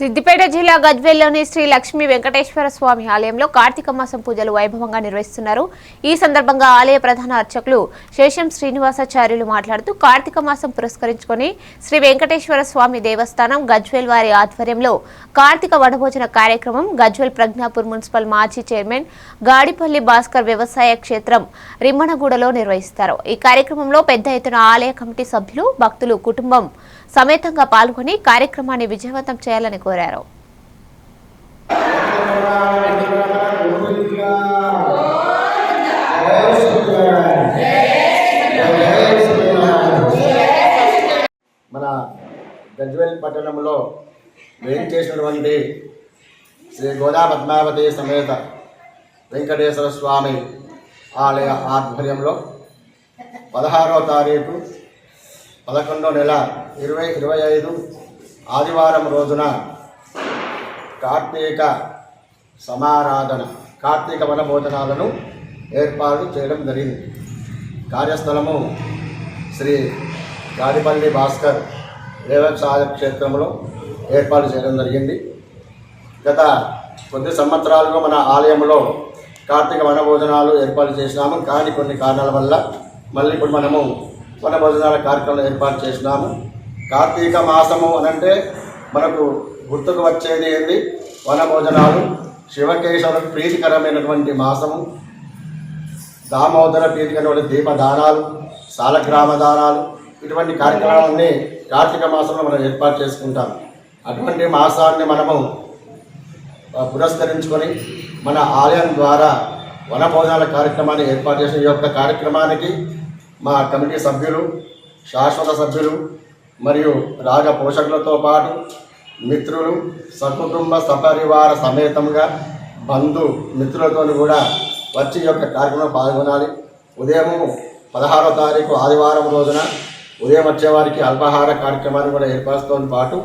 సిద్దిపేట జిల్లా గజ్వేల్లోని శ్రీ లక్ష్మీ వెంకటేశ్వర స్వామి ఆలయంలో కార్తీక మాసం పూజలు వైభవంగా నిర్వహిస్తున్నారు. ఈ సందర్భంగా ఆలయ ప్రధాన అర్చకులు శేషం శ్రీనివాసాచార్యులు మాట్లాడుతూ కార్తీక మాసం పురస్కరించుకొని శ్రీ వెంకటేశ్వర స్వామి దేవస్థానం గజ్వేల్ వారి ఆధ్వర్యంలో కార్తీక వనభోజన కార్యక్రమం గజ్వేల్ ప్రజ్ఞాపూర్ మున్సిపల్ మాజీ చైర్మన్ గాడిపల్లి భాస్కర్ వ్యవసాయ క్షేత్రం రిమ్మనగూడలో నిర్వహిస్తారు. ఈ కార్యక్రమంలో పెద్ద ఎత్తున ఆలయ కమిటీ సభ్యులు భక్తులు కుటుంబం సమేతంగా పాల్గొని కార్యక్రమాన్ని విజయవంతం చేయాలని కోరారు. మన గజ్వేల్ పట్టణంలో వేయించేసినటువంటి శ్రీ గోదా పద్మావతి సమేత వెంకటేశ్వర స్వామి ఆలయ ఆధ్వర్యంలో పదహారవ తారీఖు పదకొండో నెల ఇరవై ఇరవై ఐదు ఆదివారం రోజున కార్తీక సమారాధన కార్తీక వనభోజనాలను ఏర్పాటు చేయడం జరిగింది. కార్యస్థలము శ్రీ గాడిపల్లి భాస్కర్ వ్యవసాయ క్షేత్రంలో ఏర్పాటు చేయడం జరిగింది. గత కొద్ది సంవత్సరాలుగా మన ఆలయంలో కార్తీక వనభోజనాలు ఏర్పాటు చేసినాము. కానీ కొన్ని కారణాల వల్ల మళ్ళీ ఇప్పుడు మనము వనభోజనాల కార్యక్రమం ఏర్పాటు చేసినాము. కార్తీక మాసము అనంటే మనకు గుర్తుకు వచ్చేది ఏంది? వనభోజనాలు. శివకేశవులకు ప్రీతికరమైనటువంటి మాసము. దామోదర ప్రీతికరమైన దీపదానాలు సాలగ్రామ దానాలు ఇటువంటి కార్యక్రమాలన్నీ కార్తీక మాసంలో మనం ఏర్పాటు చేసుకుంటాం. అటువంటి మాసాన్ని మనము పురస్కరించుకొని మన ఆలయం ద్వారా వనభోజనాల కార్యక్రమాన్ని ఏర్పాటు చేసిన ఈ యొక్క కార్యక్రమానికి మా కమిటీ సభ్యులు శాశ్వత సభ్యులు మరియు రాజ పోషకులతో పాటు మిత్రులు సకుటుంబ సపరివార సమేతంగా బంధు మిత్రులతో కూడా వచ్చి యొక్క కార్యక్రమంలో పాల్గొనాలి. ఉదయము పదహారో తారీఖు ఆదివారం రోజున ఉదయం వచ్చేవారికి అల్పాహార కార్యక్రమాన్ని కూడా ఏర్పరుస్తూ పాటు